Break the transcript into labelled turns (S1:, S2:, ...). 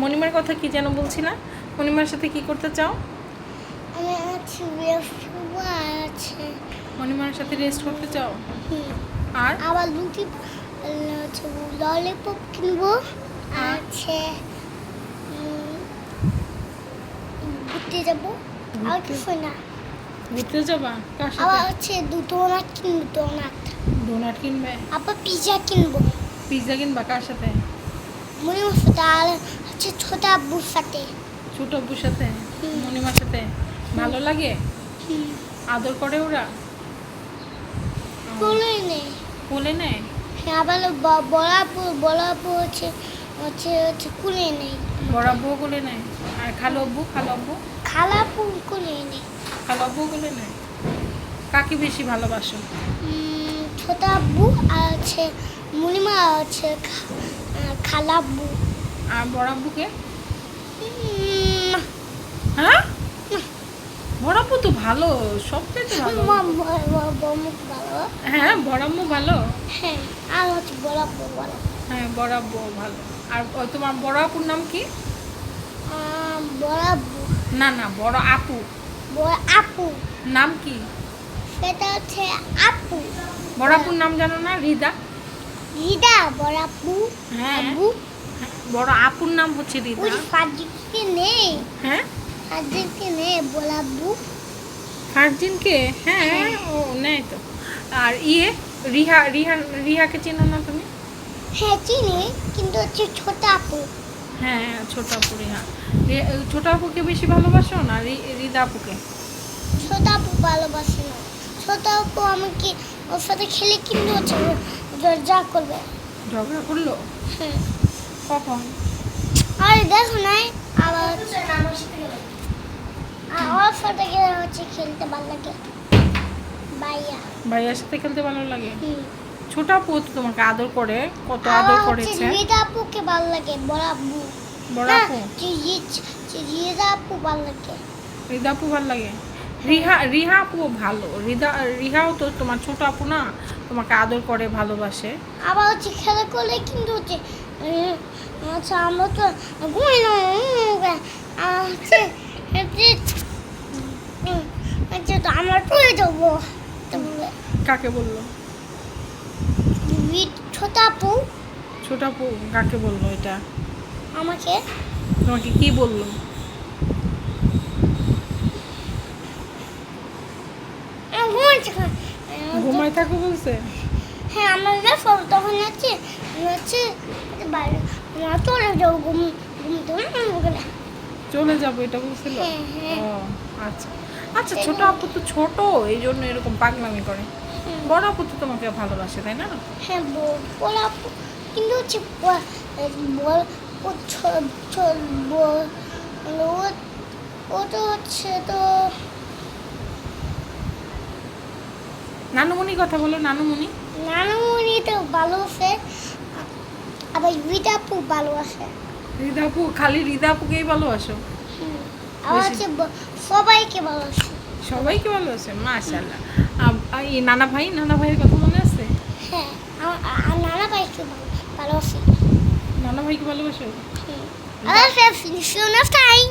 S1: মণিমার কথা কি যেন বলছি না মণিমার সাথে কি করতে চাও? মণিমার সাথে রেস্ট করতে চাও। আর?
S2: আবার লুচি ললিপপ কিনবো? আছে ঘুরতে যাব। আর? কিছু না।
S1: ঘুরতে যাবা? কার
S2: আবার
S1: সাথে
S2: হচ্ছে দুটো ডোনাট কিনবো ডোনাট
S1: ডোনাট কিনবে?
S2: আবার পিজা কিনবো।
S1: পিৎজা কিনবা? কার সাথে?
S2: মনে হচ্ছে আর হচ্ছে ছোটা আব্বুর সাথে
S1: ছোট আব্বুর সাথে
S2: হুম।
S1: মণিমার সাথে ভালো লাগে। আদর করে ওরা?
S2: কোলে নেই
S1: কোলে নেয়
S2: হ্যাঁ আবার বড় আপু বড় হচ্ছে হচ্ছে হচ্ছে কুলে নেই
S1: বড় আব্বুও কোলে নেয় আর খালো আব্বু খালো আব্বু
S2: খালা আপু কুলে নেই
S1: খালো আব্বুও কোলে নেয় কাকে বেশি ভালোবাসো?
S2: ছোট আব্বু আর হচ্ছে মুনিমা আছে খা- খালা আব্বু
S1: আর বড় আব্বুকে হ্যাঁ? বড় তো ভালো সবচেয়ে তো ভালো।
S2: ভালো।
S1: হ্যাঁ বড় আম্মু ভালো?
S2: হ্যাঁ আর হচ্ছে বড় ভালো।
S1: হ্যাঁ বড় আব্বু ভালো। আর তোমার বড় আপুর নাম কি?
S2: আহ, বড়
S1: না না বড় আপু।
S2: বড় আপু।
S1: নাম কি?
S2: সেটা হচ্ছে আপু।
S1: বড় আপুর নাম জানো না? রিদা।
S2: রিদা বড় আপু
S1: হ্যাঁ।
S2: আব্বু।
S1: বড় আপুর নাম হচ্ছে রিদা
S2: ওই ফাজিকে নেই
S1: হ্যাঁ?
S2: ফাজিকে নেই বড় আব্বু।
S1: ফারজিনকে? হ্যাঁ ও নেয় তো। আর ইয়ে রিহা রিহা রিহাকে চেনো না তুমি?
S2: হ্যাঁ চিনি কিন্তু হচ্ছে ছোট আপু।
S1: হ্যাঁ ছোট আপু রিহা। ছোট আপুকে বেশি ভালোবাসো না রিদা আপুকে?
S2: ছোট আপু ভালোবাসে না। ছোট আপু আমাকে ওর সাথে খেলে কিন্তু হচ্ছে করবে।
S1: ঝগড়া করল?
S2: হ্যাঁ।
S1: কখন?
S2: আরে দেখো নাই আবার হচ্ছে। আর ওর সাথে গেলে হচ্ছে খেলতে ভালো লাগে।
S1: ভাইয়ার সাথে খেলতে ভালো লাগে? ছোট আপু তো তোমাকে আদর করে কত আদর করেছে।
S2: রিদা আপুকে ভালো লাগে বড় আব্বু
S1: বড়
S2: হ্যাঁ,
S1: আপু?
S2: আপু ভালো লাগে।
S1: রিদা আপু ভালো লাগে? রিহা রিহা আপু ভালো। রিদা রিহাও তো তোমার ছোট আপু না? তোমাকে আদর করে ভালোবাসে।
S2: আবার হচ্ছে খেলা করলে কিন্তু হচ্ছে আচ্ছা আমরা তো ঘুমাই না আর হচ্ছে হচ্ছে, উম, তো আমরা টুয়ে যাব।
S1: কাকে বলল?
S2: বি- ছোট আপু।
S1: ছোট কাকে বলল এটা?
S2: আমাকে?
S1: তোমাকে কি বলল?
S2: ঘুমাচ্ছে
S1: ঘুমাই থাকো বলছে
S2: হ্যাঁ আমার দেখো তখন হচ্ছে হচ্ছে বাইরে আমরা চলে যাব ঘুম ঘুমতে উম, বলে।
S1: চলে যাব এটা বলছিল
S2: হ্যাঁ, হ্যাঁ।
S1: ও আচ্ছা আচ্ছা ছোট আপু তো ছোট এই জন্য এরকম পাগলামি করে। বড় আপু তো তোমাকে ভালোবাসে তাই না
S2: হ্যাঁ বড় আপু কিন্তু হচ্ছে ও তো হচ্ছে তো
S1: নানুমণি কথা বলো নানুমণি।
S2: নানুমণি তো ভালোবাসে আবার রিতা আপু ভালোবাসে
S1: রিদা আপু খালি রিদা আপুকেই ভালোবাসো।
S2: আবার
S1: বেশি-
S2: হচ্ছে সবাইকে ভালোবাসে।
S1: সবাইকে ভালোবাসে? আর এই নানা ভাই নানা ভাইয়ের কথা মনে আছে?
S2: হ্যাঁ আর নানা ভাইকে ভালো- ভালোবাসে।
S1: নানা ভাইকে ভালোবাসো?
S2: হুম। আবার ফিনিশন অফ টাইম